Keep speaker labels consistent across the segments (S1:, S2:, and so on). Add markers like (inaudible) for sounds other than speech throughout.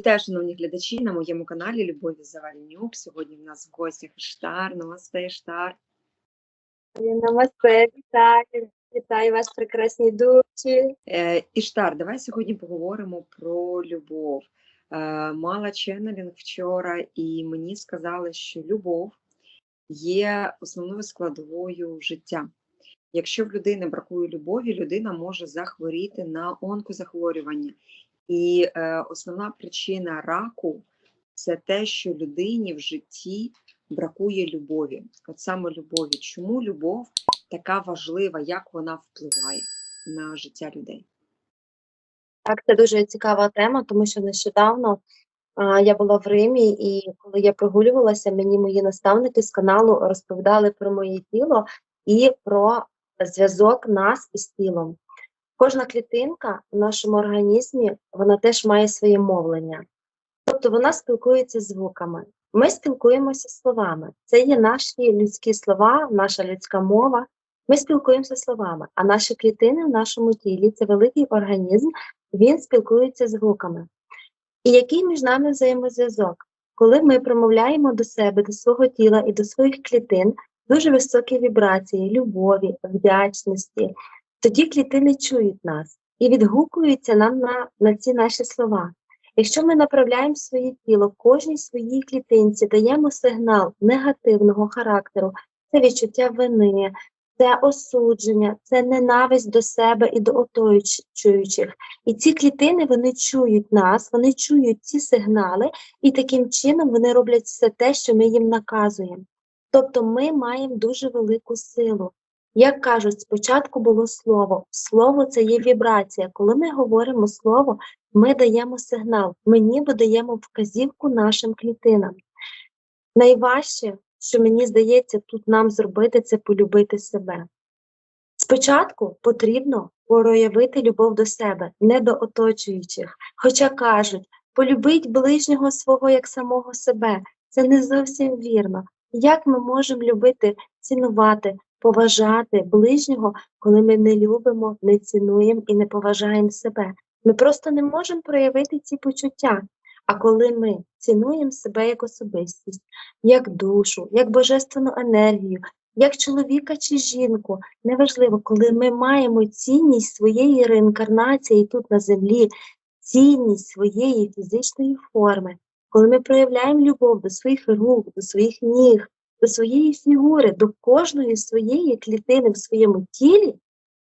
S1: Вітаю, шановні глядачі на моєму каналі Любові Завальнюк. Сьогодні в нас в гостях Іштар. Намасте, Іштар.
S2: Намасте, вітаю, вітаю вас, прекрасні душі.
S1: Е, Іштар, давай сьогодні поговоримо про любов. Е, мала ченнелінг вчора, і мені сказали, що любов є основною складовою життя. Якщо в людини бракує любові, людина може захворіти на онкозахворювання. І е, основна причина раку це те, що людині в житті бракує любові. От саме любові. Чому любов така важлива, як вона впливає на життя людей?
S2: Так, це дуже цікава тема, тому що нещодавно я була в Римі, і коли я прогулювалася, мені мої наставники з каналу розповідали про моє тіло і про зв'язок нас із тілом. Кожна клітинка в нашому організмі вона теж має своє мовлення. Тобто вона спілкується звуками. Ми спілкуємося словами. Це є наші людські слова, наша людська мова. Ми спілкуємося словами, а наші клітини в нашому тілі це великий організм, він спілкується звуками. І який між нами взаємозв'язок? Коли ми промовляємо до себе, до свого тіла і до своїх клітин дуже високі вібрації, любові, вдячності, тоді клітини чують нас і відгукуються нам на, на ці наші слова. Якщо ми направляємо своє тіло кожній своїй клітинці, даємо сигнал негативного характеру, це відчуття вини, це осудження, це ненависть до себе і до оточуючих. І ці клітини вони чують нас, вони чують ці сигнали, і таким чином вони роблять все те, що ми їм наказуємо. Тобто ми маємо дуже велику силу. Як кажуть, спочатку було слово. Слово це є вібрація. Коли ми говоримо слово, ми даємо сигнал, ми ніби даємо вказівку нашим клітинам. Найважче, що мені здається, тут нам зробити це полюбити себе. Спочатку потрібно проявити любов до себе, не до оточуючих. Хоча кажуть, полюбить ближнього свого як самого себе. Це не зовсім вірно. Як ми можемо любити, цінувати, поважати ближнього, коли ми не любимо, не цінуємо і не поважаємо себе? Ми просто не можемо проявити ці почуття. А коли ми цінуємо себе як особистість, як душу, як божественну енергію, як чоловіка чи жінку, неважливо, коли ми маємо цінність своєї реінкарнації тут на землі, цінність своєї фізичної форми, коли ми проявляємо любов до своїх рук, до своїх ніг, до своєї фігури, до кожної своєї клітини в своєму тілі,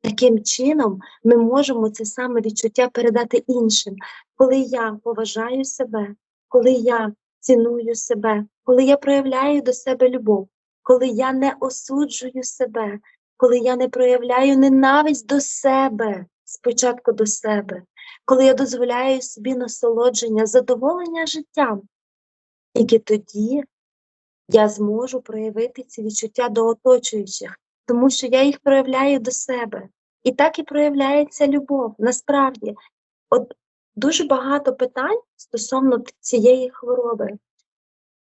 S2: Таким чином, ми можемо це саме відчуття передати іншим, коли я поважаю себе, коли я ціную себе, коли я проявляю до себе любов, коли я не осуджую себе, коли я не проявляю ненависть до себе, спочатку до себе, коли я дозволяю собі насолодження, задоволення життям, тільки тоді я зможу проявити ці відчуття до оточуючих, тому що я їх проявляю до себе. І так і проявляється любов. Насправді, от дуже багато питань стосовно цієї хвороби.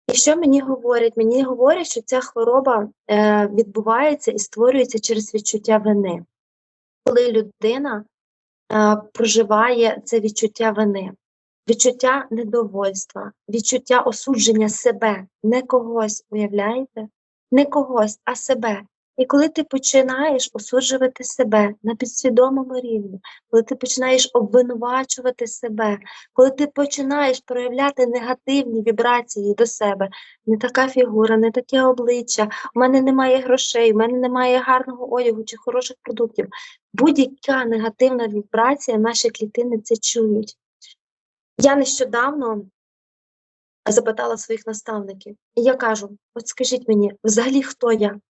S2: І що мені говорять? Мені говорять, що ця хвороба е, відбувається і створюється через відчуття вини, коли людина е, проживає це відчуття вини, відчуття недовольства, відчуття осудження себе, не когось, уявляєте? Не когось, а себе. І коли ти починаєш осуджувати себе на підсвідомому рівні, коли ти починаєш обвинувачувати себе, коли ти починаєш проявляти негативні вібрації до себе, не така фігура, не таке обличчя, у мене немає грошей, у мене немає гарного одягу чи хороших продуктів. Будь-яка негативна вібрація, наші клітини це чують. Я нещодавно запитала своїх наставників, і я кажу: от скажіть мені, взагалі хто я?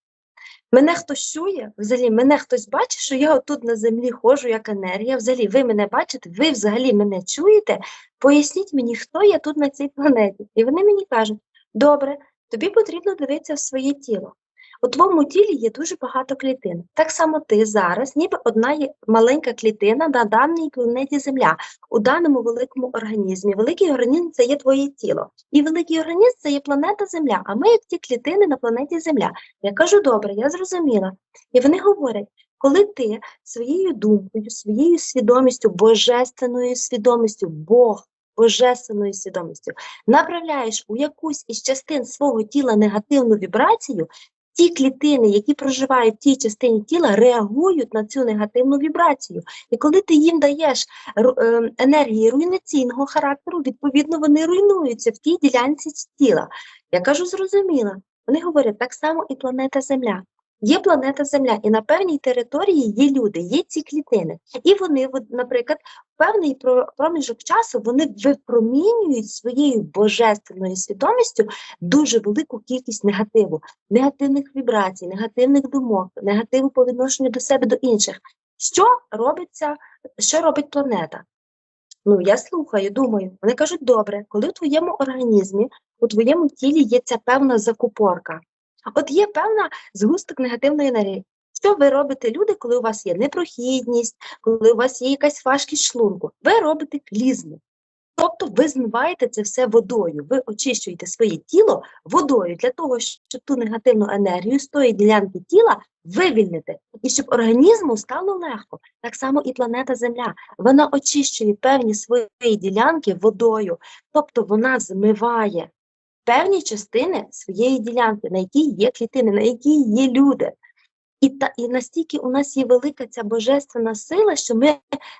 S2: Мене хтось чує, взагалі мене хтось бачить, що я отут на землі ходжу як енергія. Взагалі, ви мене бачите, ви взагалі мене чуєте? Поясніть мені, хто я тут на цій планеті. І вони мені кажуть: добре, тобі потрібно дивитися в своє тіло. У твоєму тілі є дуже багато клітин. Так само ти зараз, ніби одна є маленька клітина на даній планеті Земля, у даному великому організмі. Великий організм це є твоє тіло. І великий організм це є планета Земля. А ми як ті клітини на планеті Земля. Я кажу, добре, я зрозуміла. І вони говорять. Коли ти своєю думкою, своєю свідомістю, божественною свідомістю, Бог, божественною свідомістю, направляєш у якусь із частин свого тіла негативну вібрацію, ті клітини, які проживають в тій частині тіла, реагують на цю негативну вібрацію. І коли ти їм даєш е, енергії руйнаційного характеру, відповідно, вони руйнуються в тій ділянці тіла. Я кажу, зрозуміла. Вони говорять, так само і планета Земля. Є планета Земля, і на певній території є люди, є ці клітини. І вони, наприклад, певний проміжок часу вони випромінюють своєю божественною свідомістю дуже велику кількість негативу, негативних вібрацій, негативних думок, негативу по відношенню до себе до інших. Що робиться, що робить планета? Ну, я слухаю, думаю. Вони кажуть, добре, коли в твоєму організмі, у твоєму тілі є ця певна закупорка. От є певна згусток негативної енергії. Що ви робите, люди, коли у вас є непрохідність, коли у вас є якась важкість шлунку? Ви робите клізму. Тобто ви змиваєте це все водою, ви очищуєте своє тіло водою для того, щоб ту негативну енергію з тої ділянки тіла вивільнити, і щоб організму стало легко. Так само і планета Земля. Вона очищує певні свої ділянки водою, тобто вона змиває певні частини своєї ділянки, на якій є клітини, на якій є люди. І, та, і настільки у нас є велика ця божественна сила, що ми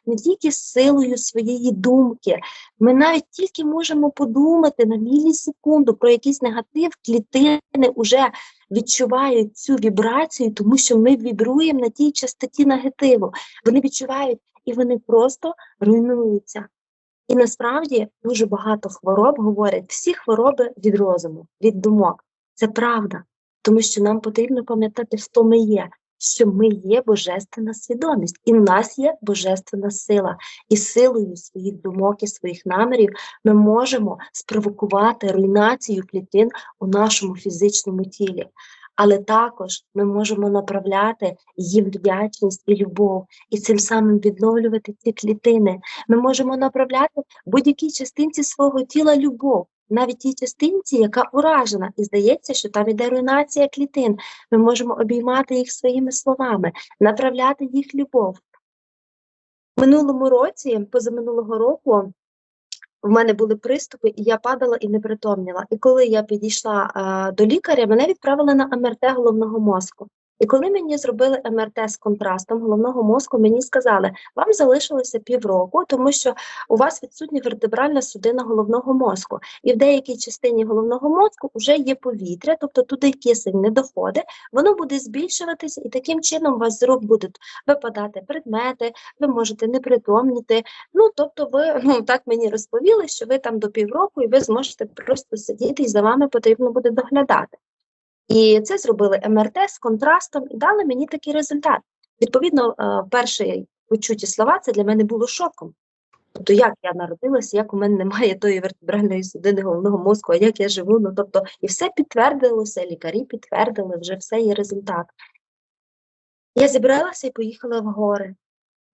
S2: не тільки силою своєї думки, ми навіть тільки можемо подумати на мілісекунду про якийсь негатив, клітини вже відчувають цю вібрацію, тому що ми вібруємо на тій частоті негативу. Вони відчувають і вони просто руйнуються. І насправді дуже багато хвороб говорять, всі хвороби від розуму, від думок. Це правда, тому що нам потрібно пам'ятати, хто ми є, що ми є божественна свідомість, і в нас є божественна сила. І силою своїх думок і своїх намірів ми можемо спровокувати руйнацію клітин у нашому фізичному тілі. Але також ми можемо направляти їм вдячність і любов, і цим самим відновлювати ці клітини. Ми можемо направляти будь-якій частинці свого тіла любов, навіть тій частинці, яка уражена, і здається, що там іде руйнація клітин. Ми можемо обіймати їх своїми словами, направляти їх любов. Минулому році, позаминулого року, в мене були приступи, і я падала і не притомніла. І коли я підійшла а, до лікаря, мене відправили на МРТ головного мозку. І коли мені зробили МРТ з контрастом головного мозку, мені сказали, вам залишилося півроку, тому що у вас відсутня вертебральна судина головного мозку. І в деякій частині головного мозку вже є повітря, тобто туди кисень не доходить, воно буде збільшуватися, і таким чином у вас з рук будуть випадати предмети, ви можете не притомніти. Ну, тобто, ви ну, так мені розповіли, що ви там до півроку і ви зможете просто сидіти, і за вами потрібно буде доглядати. І це зробили МРТ з контрастом і дали мені такий результат. Відповідно, е, перші почуті слова це для мене було шоком. Тобто, як я народилася, як у мене немає тої вертебральної судини головного мозку, а як я живу. Ну тобто, і все підтвердилося, лікарі підтвердили, вже все є результат. Я зібралася і поїхала в гори.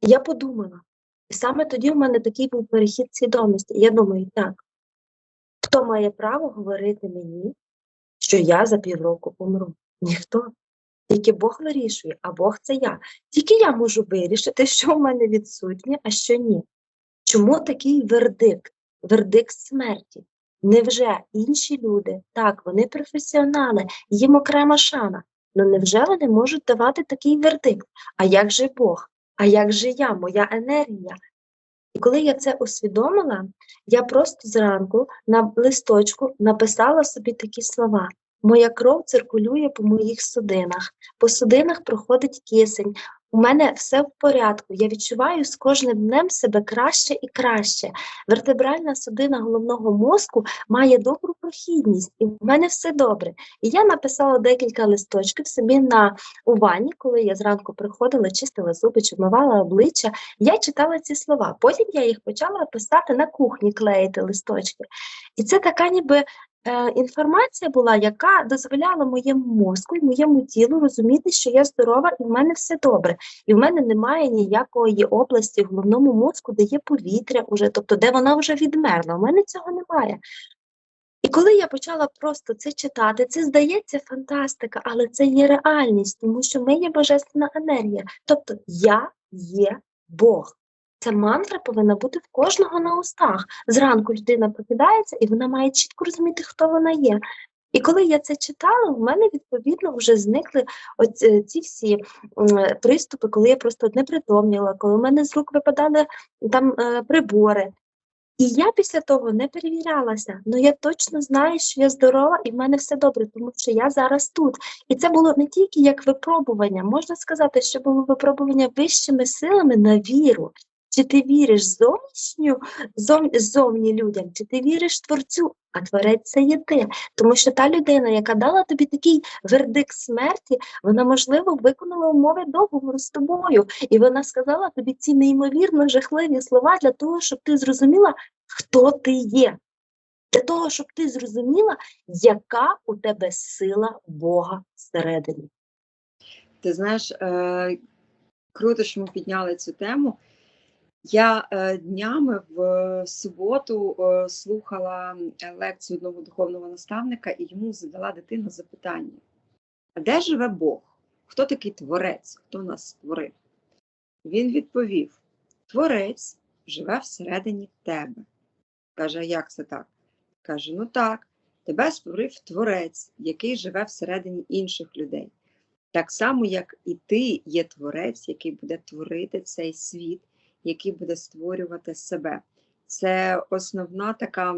S2: Я подумала, і саме тоді в мене такий був перехід свідомості. Я думаю, так, хто має право говорити мені, що я за півроку помру? Ніхто. Тільки Бог вирішує, а Бог це я. Тільки я можу вирішити, (laughs) що в мене відсутнє, а що ні. Чому такий вердикт? Вердикт смерті. Невже інші люди, так, вони професіонали, їм окрема шана, але невже вони можуть давати такий вердикт? А як же Бог? А як же я, моя енергія? І коли я це усвідомила, я просто зранку на листочку написала собі такі слова. Моя кров циркулює по моїх судинах, по судинах проходить кисень. У мене все в порядку. Я відчуваю з кожним днем себе краще і краще. Вертебральна судина головного мозку має добру прохідність, і в мене все добре. І я написала декілька листочків собі на у ванні, коли я зранку приходила, чистила зуби, чи обличчя. Я читала ці слова. Потім я їх почала писати на кухні, клеїти листочки. І це така ніби інформація була, яка дозволяла моєму мозку і моєму тілу розуміти, що я здорова і в мене все добре. І в мене немає ніякої області в головному мозку, де є повітря, уже, тобто де вона вже відмерла. У мене цього немає. І коли я почала просто це читати, це здається фантастика, але це є реальність, тому що ми є божественна енергія. Тобто я є Бог. Ця мантра повинна бути в кожного на устах. Зранку людина прокидається, і вона має чітко розуміти, хто вона є. І коли я це читала, в мене відповідно вже зникли оці, ці всі приступи, коли я просто не притомніла, коли в мене з рук випадали там е, прибори. І я після того не перевірялася, але я точно знаю, що я здорова і в мене все добре, тому що я зараз тут. І це було не тільки як випробування, можна сказати, що було випробування вищими силами на віру. Чи ти віриш зовнішню, зов, зовні людям, чи ти віриш Творцю, а Творець це є ти. Тому що та людина, яка дала тобі такий вердикт смерті, вона, можливо, виконала умови договору з тобою, і вона сказала тобі ці неймовірно жахливі слова для того, щоб ти зрозуміла, хто ти є. Для того, щоб ти зрозуміла, яка у тебе сила Бога всередині.
S1: Ти знаєш, е, круто, що ми підняли цю тему. Я е, днями в суботу е, слухала лекцію одного духовного наставника, і йому задала дитина запитання: а де живе Бог? Хто такий творець? Хто нас створив? Він відповів: Творець живе всередині тебе. Каже, як це так? Каже: ну так, тебе створив творець, який живе всередині інших людей. Так само, як і ти є творець, який буде творити цей світ, який буде створювати себе. Це основна така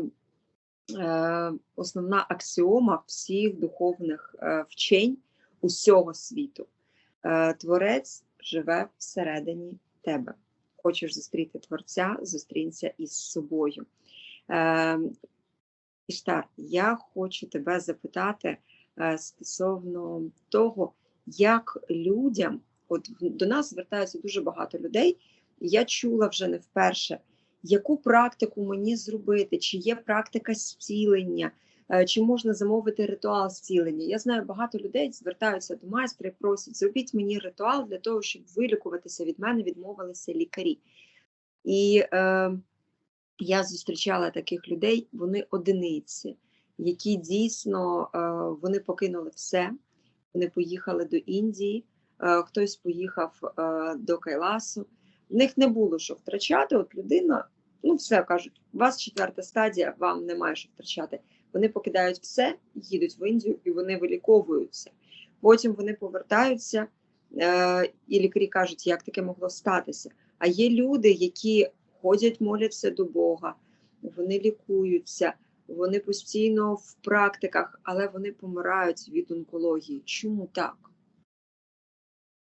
S1: е, основна аксіома всіх духовних е, вчень усього світу. Е, Творець живе всередині тебе. Хочеш зустріти Творця, зустрінься із собою. Іштар, я хочу тебе запитати стосовно того, як людям, от до нас звертаються дуже багато людей, я чула вже не вперше, яку практику мені зробити, чи є практика зцілення, е, чи можна замовити ритуал зцілення. Я знаю, багато людей звертаються до майстра і просять, зробіть мені ритуал для того, щоб вилікуватися від мене, відмовилися лікарі. І е, я зустрічала таких людей, вони одиниці, які дійсно е, вони покинули все, вони поїхали до Індії, е, хтось поїхав е, до Кайласу. В них не було що втрачати. От людина, ну все кажуть, у вас четверта стадія, вам немає що втрачати. Вони покидають все, їдуть в Індію і вони виліковуються. Потім вони повертаються, е, і лікарі кажуть, як таке могло статися. А є люди, які ходять, моляться до Бога, вони лікуються, вони постійно в практиках, але вони помирають від онкології. Чому так?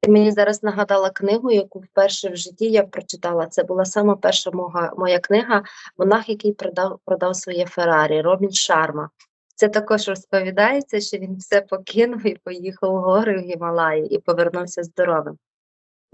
S2: Ти мені зараз нагадала книгу, яку вперше в житті я прочитала. Це була сама перша мога, моя книга Монах, який продав, продав своє Феррарі, Робін Шарма. Це також розповідається, що він все покинув і поїхав у гори в Гімалаї і повернувся здоровим.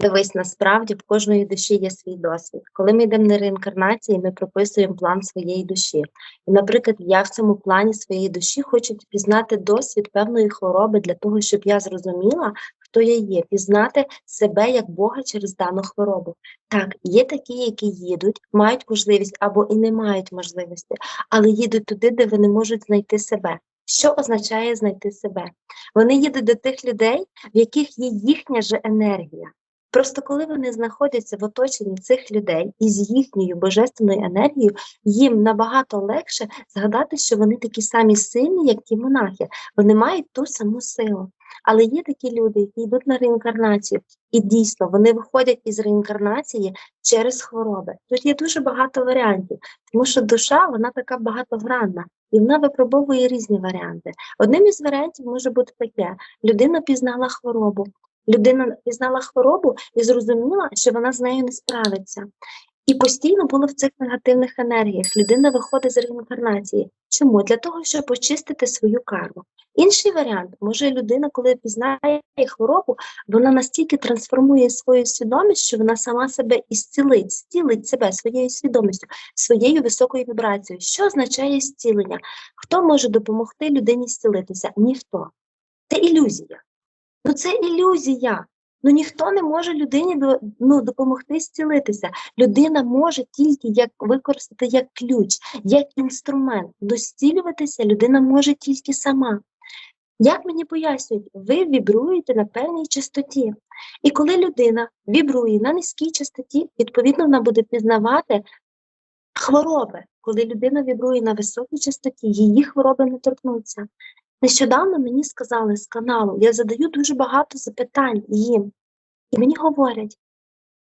S2: Дивись, насправді в кожної душі є свій досвід. Коли ми йдемо на реінкарнації, ми прописуємо план своєї душі. І, наприклад, я в цьому плані своєї душі хочу пізнати досвід певної хвороби для того, щоб я зрозуміла, хто я є, пізнати себе як Бога через дану хворобу. Так, є такі, які їдуть, мають можливість або і не мають можливості, але їдуть туди, де вони можуть знайти себе. Що означає знайти себе? Вони їдуть до тих людей, в яких є їхня же енергія. Просто коли вони знаходяться в оточенні цих людей із їхньою божественною енергією, їм набагато легше згадати, що вони такі самі сильні, як ті монахи. Вони мають ту саму силу. Але є такі люди, які йдуть на реінкарнацію, і дійсно вони виходять із реінкарнації через хвороби. Тут є дуже багато варіантів, тому що душа вона така багатогранна, і вона випробовує різні варіанти. Одним із варіантів може бути таке: людина пізнала хворобу. Людина пізнала хворобу і зрозуміла, що вона з нею не справиться. І постійно було в цих негативних енергіях. Людина виходить з реінкарнації. Чому? Для того, щоб очистити свою карму. Інший варіант, може людина, коли пізнає хворобу, вона настільки трансформує свою свідомість, що вона сама себе ісцілить, зцілить себе своєю свідомістю, своєю високою вібрацією. Що означає зцілення? Хто може допомогти людині зцілитися? Ніхто. Це ілюзія. Ну це ілюзія. Ну ніхто не може людині ну, допомогти зцілитися. Людина може тільки як використати як ключ, як інструмент. Достілюватися людина може тільки сама. Як мені пояснюють, ви вібруєте на певній частоті. І коли людина вібрує на низькій частоті, відповідно, вона буде пізнавати хвороби. Коли людина вібрує на високій частоті, її хвороби не торкнуться. Нещодавно мені сказали з каналу, я задаю дуже багато запитань їм, і мені говорять,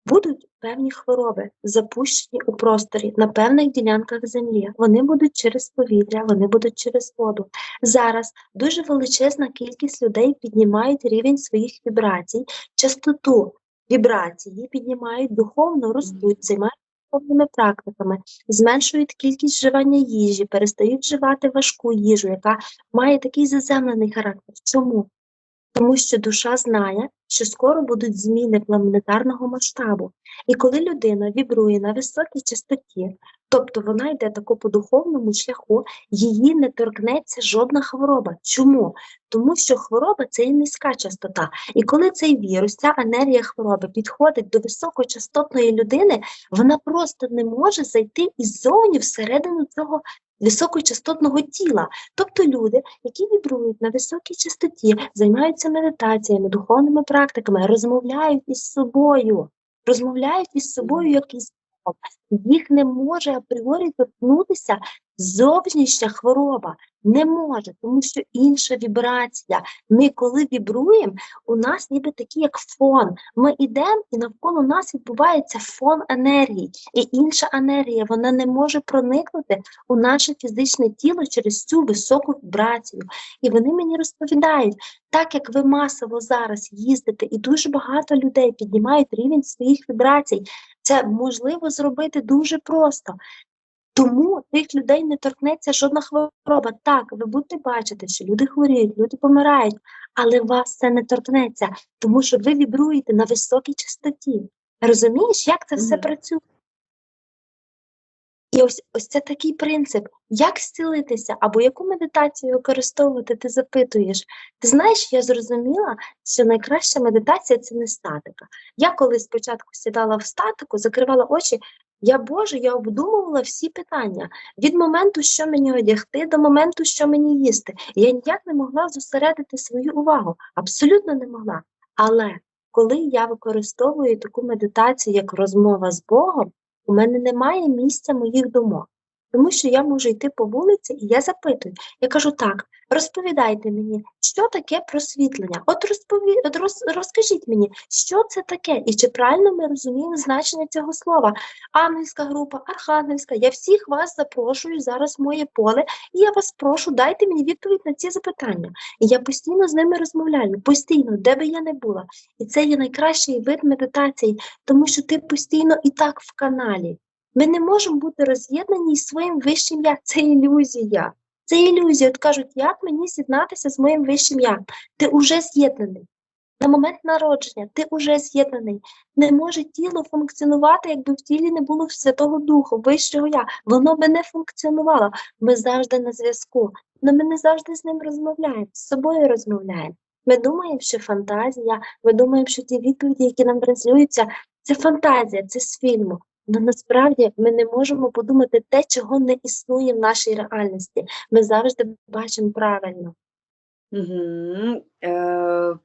S2: будуть певні хвороби запущені у просторі на певних ділянках землі. Вони будуть через повітря, вони будуть через воду. Зараз дуже величезна кількість людей піднімають рівень своїх вібрацій, частоту вібрації піднімають духовно, ростуть, займаються духовними практиками, зменшують кількість вживання їжі, перестають вживати важку їжу, яка має такий заземлений характер. Чому? Тому що душа знає, що скоро будуть зміни планетарного масштабу. І коли людина вібрує на високій частоті, тобто вона йде тако по духовному шляху, її не торкнеться жодна хвороба. Чому? Тому що хвороба це є низька частота. І коли цей вірус, ця енергія хвороби підходить до високочастотної людини, вона просто не може зайти іззовні всередину цього високочастотного тіла. Тобто люди, які вібрують на високій частоті, займаються медитаціями, духовними практиками, розмовляють із собою, розмовляють із собою як із. Їх не може апріорі торкнутися зовнішня хвороба. Не може, тому що інша вібрація. Ми, коли вібруємо, у нас ніби такий як фон. Ми йдемо і навколо нас відбувається фон енергії. І інша енергія вона не може проникнути у наше фізичне тіло через цю високу вібрацію. І вони мені розповідають, так як ви масово зараз їздите, і дуже багато людей піднімають рівень своїх вібрацій, це можливо зробити дуже просто. Тому тих людей не торкнеться жодна хвороба. Так, ви будете бачити, що люди хворіють, люди помирають, але вас це не торкнеться, тому що ви вібруєте на високій частоті. Розумієш, як це все працює? І ось, ось це такий принцип. Як зцілитися або яку медитацію використовувати, ти запитуєш. Ти знаєш, я зрозуміла, що найкраща медитація це не статика. Я коли спочатку сідала в статику, закривала очі, я Боже, я обдумувала всі питання від моменту, що мені одягти, до моменту, що мені їсти. Я ніяк не могла зосередити свою увагу, абсолютно не могла. Але коли я використовую таку медитацію, як розмова з Богом, у мене немає місця моїх думок. Тому що я можу йти по вулиці, і я запитую. Я кажу так, розповідайте мені, що таке просвітлення? От розпові... роз... розкажіть мені, що це таке, і чи правильно ми розуміємо значення цього слова? Ангельська група, архангельська. Я всіх вас запрошую зараз в моє поле, і я вас прошу, дайте мені відповідь на ці запитання. І я постійно з ними розмовляю, постійно, де би я не була. І це є найкращий вид медитації, тому що ти постійно і так в каналі. Ми не можемо бути роз'єднані із своїм вищим я. Це ілюзія. Це ілюзія. От кажуть, як мені з'єднатися з моїм вищим я? Ти уже з'єднаний. На момент народження ти уже з'єднаний. Не може тіло функціонувати, якби в тілі не було Святого Духу, вищого я. Воно би не функціонувало. Ми завжди на зв'язку. Але ми не завжди з ним розмовляємо, з собою розмовляємо. Ми думаємо, що фантазія, ми думаємо, що ті відповіді, які нам транслюються, це фантазія, це з фільму. Але насправді ми не можемо подумати те, чого не існує в нашій реальності. Ми завжди бачимо правильно.
S1: Угу. Е,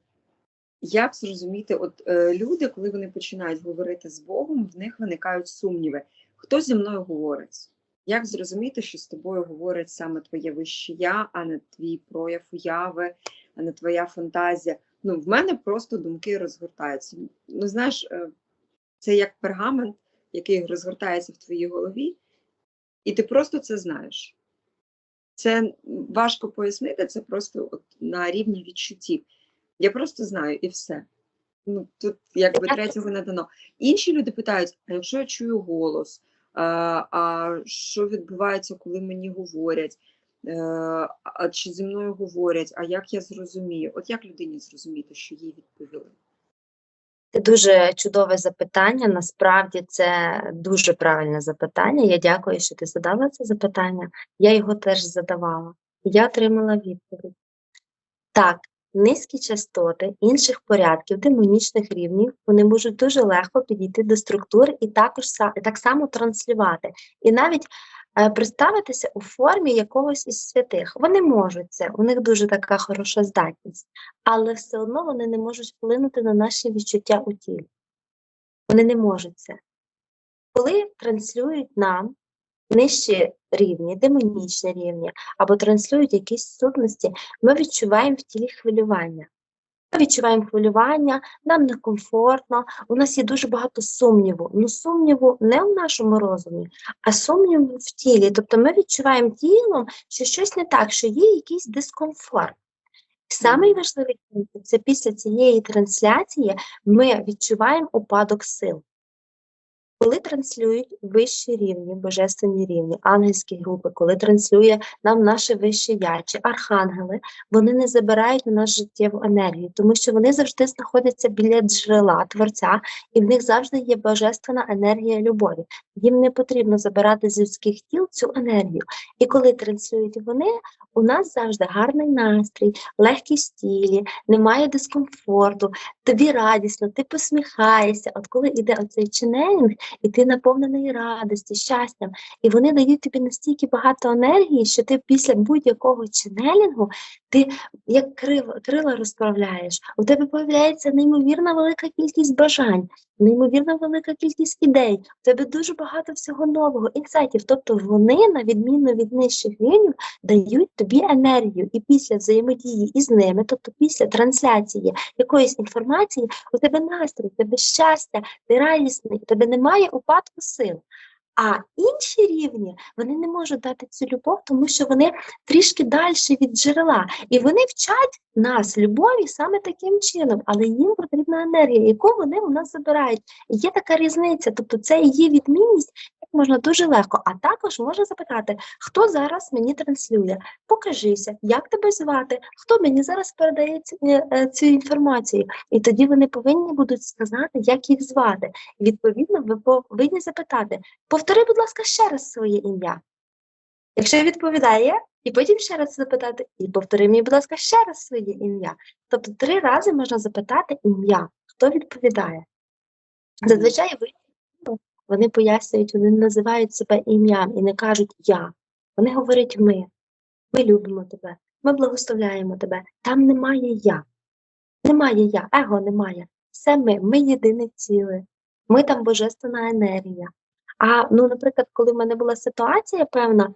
S1: як зрозуміти, от е, люди, коли вони починають говорити з Богом, в них виникають сумніви. Хто зі мною говорить? Як зрозуміти, що з тобою говорить саме твоє вище я, а не твій прояв уяви, а не твоя фантазія? Ну, в мене просто думки розгортаються. Ну, знаєш, е, це як пергамент, який розгортається в твоїй голові, і ти просто це знаєш. Це важко пояснити, це просто от на рівні відчуттів. Я просто знаю і все. Ну, тут якби третього не дано. Інші люди питають: а якщо я чую голос, а, а що відбувається, коли мені говорять? Е, А чи зі мною говорять, а як я зрозумію? От як людині зрозуміти, що їй відповіли?
S2: Це дуже чудове запитання. Насправді це дуже правильне запитання. Я дякую, що ти задала це запитання. Я його теж задавала. Я отримала відповідь. Так, низькі частоти інших порядків, демонічних рівнів, вони можуть дуже легко підійти до структур і також так само транслювати. І навіть представитися у формі якогось із святих. Вони можуть це, у них дуже така хороша здатність, але все одно вони не можуть вплинути на наші відчуття у тілі. Вони не можуть це. Коли транслюють нам нижчі рівні, демонічні рівні, або транслюють якісь сутності, ми відчуваємо в тілі хвилювання. Відчуваємо хвилювання, нам некомфортно, у нас є дуже багато сумніву. Ну, сумніву не в нашому розумі, а сумніву в тілі. Тобто ми відчуваємо тілом, що щось не так, що є якийсь дискомфорт. Самий важливий пункт – це після цієї трансляції ми відчуваємо упадок сил. Коли транслюють вищі рівні, божественні рівні, ангельські групи, коли транслює нам наше вище я чи архангели, вони не забирають у нас життєву енергію, тому що вони завжди знаходяться біля джерела творця, і в них завжди є божественна енергія любові. Їм не потрібно забирати з людських тіл цю енергію. І коли транслюють вони, у нас завжди гарний настрій, легкість в тілі, немає дискомфорту, тобі радісно, ти посміхаєшся. От коли йде оцей ченелінг, і ти наповнений радості, щастям, і вони дають тобі настільки багато енергії, що ти після будь-якого ченелінгу ти як крила, розправляєш, у тебе появляється неймовірна велика кількість бажань, неймовірна велика кількість ідей, у тебе дуже багато всього нового, інсайтів. Тобто вони, на відміну від нижчих рівнів, дають тобі енергію. І після взаємодії із ними, тобто після трансляції якоїсь інформації, у тебе настрій, у тебе щастя, ти радісний, у тебе немає упадку сил. А інші рівні вони не можуть дати цю любов, тому що вони трішки далі від джерела. І вони вчать нас любові саме таким чином, але їм потрібна енергія, яку вони у нас забирають. Є така різниця, тобто це є відмінність, можна дуже легко. А також можна запитати, хто зараз мені транслює, покажися, як тебе звати, хто мені зараз передає ці- е, е, цю інформацію. І тоді вони повинні будуть сказати, як їх звати. Відповідно, ви повинні запитати. Повтори, будь ласка, ще раз своє ім'я. Якщо відповідає, і потім ще раз запитати, і повтори мені, будь ласка, ще раз своє ім'я. Тобто три рази можна запитати ім'я, хто відповідає. Зазвичай ви вони пояснюють, вони називають себе ім'ям і не кажуть я. Вони говорять ми. Ми любимо тебе, ми благословляємо тебе. Там немає я. Немає я, его немає. Все ми, ми єдине ціле. Ми там божественна енергія. А ну, наприклад, коли в мене була ситуація певна,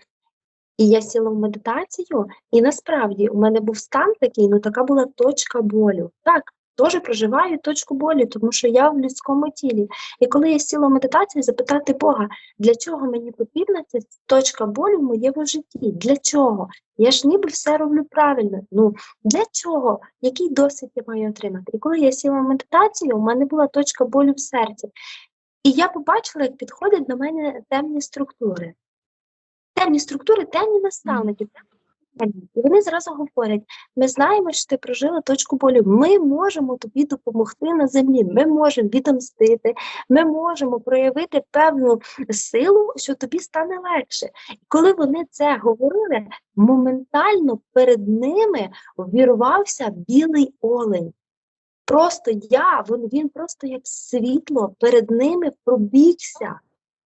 S2: і я сіла в медитацію, і насправді у мене був стан такий, ну така була точка болю. Так, теж проживаю точку болю, тому що я в людському тілі. І коли я сіла в медитацію, запитати Бога, для чого мені потрібна ця точка болю в моєму житті? Для чого? Я ж ніби все роблю правильно. Ну для чого? Який досвід я маю отримати? І коли я сіла в медитацію, у мене була точка болю в серці. І я побачила, як підходять до мене темні структури. Темні структури, темні наставники. темні. І вони зразу говорять: ми знаємо, що ти прожила точку болю. Ми можемо тобі допомогти на землі. Ми можемо відомстити, ми можемо проявити певну силу, що тобі стане легше. І коли вони це говорили, моментально перед ними вірвався білий олень. Просто я, він, він просто як світло перед ними пробігся.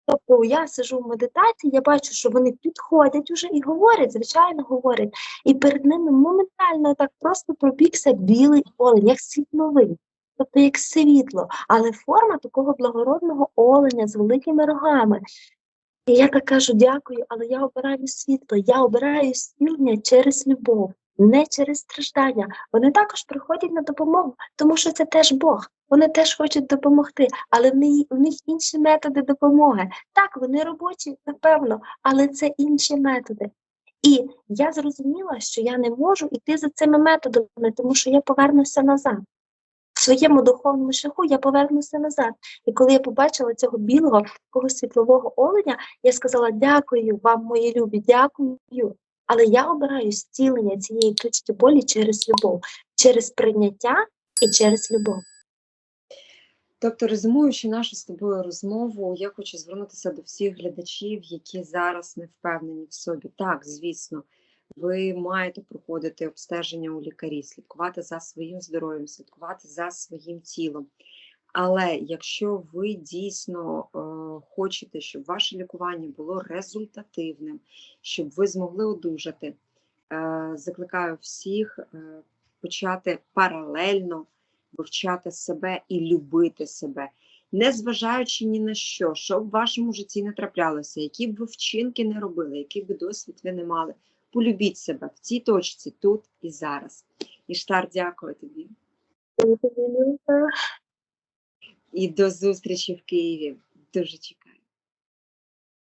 S2: Тобто я сижу в медитації, я бачу, що вони підходять уже і говорять, звичайно, говорять. І перед ними моментально так просто пробігся білий олень, як світловий, тобто як світло, але форма такого благородного оленя з великими рогами. І я так кажу, дякую, але я обираю світло, я обираю зцілення через любов, не через страждання. Вони також приходять на допомогу, тому що це теж Бог. Вони теж хочуть допомогти, але в них, в них інші методи допомоги. Так, вони робочі, напевно, але це інші методи. І я зрозуміла, що я не можу йти за цими методами, тому що я повернуся назад. В своєму духовному шляху я повернуся назад. І коли я побачила цього білого, такого світлового оленя, я сказала: дякую вам, мої любі, дякую. Але я обираю зцілення цієї точки болі через любов, через прийняття і через любов.
S1: Тобто, резюмуючи нашу з тобою розмову, я хочу звернутися до всіх глядачів, які зараз не впевнені в собі. Так, звісно, ви маєте проходити обстеження у лікарі, слідкувати за своїм здоров'ям, слідкувати за своїм тілом. Але якщо ви дійсно е, хочете, щоб ваше лікування було результативним, щоб ви змогли одужати, е, закликаю всіх е, почати паралельно вивчати себе і любити себе, не зважаючи ні на що, що в вашому житті не траплялося, які б ви вчинки не робили, який би досвід ви не мали. Полюбіть себе в цій точці, тут і зараз. Іштар, дякую тобі. І до зустрічі в Києві. Дуже чекаю.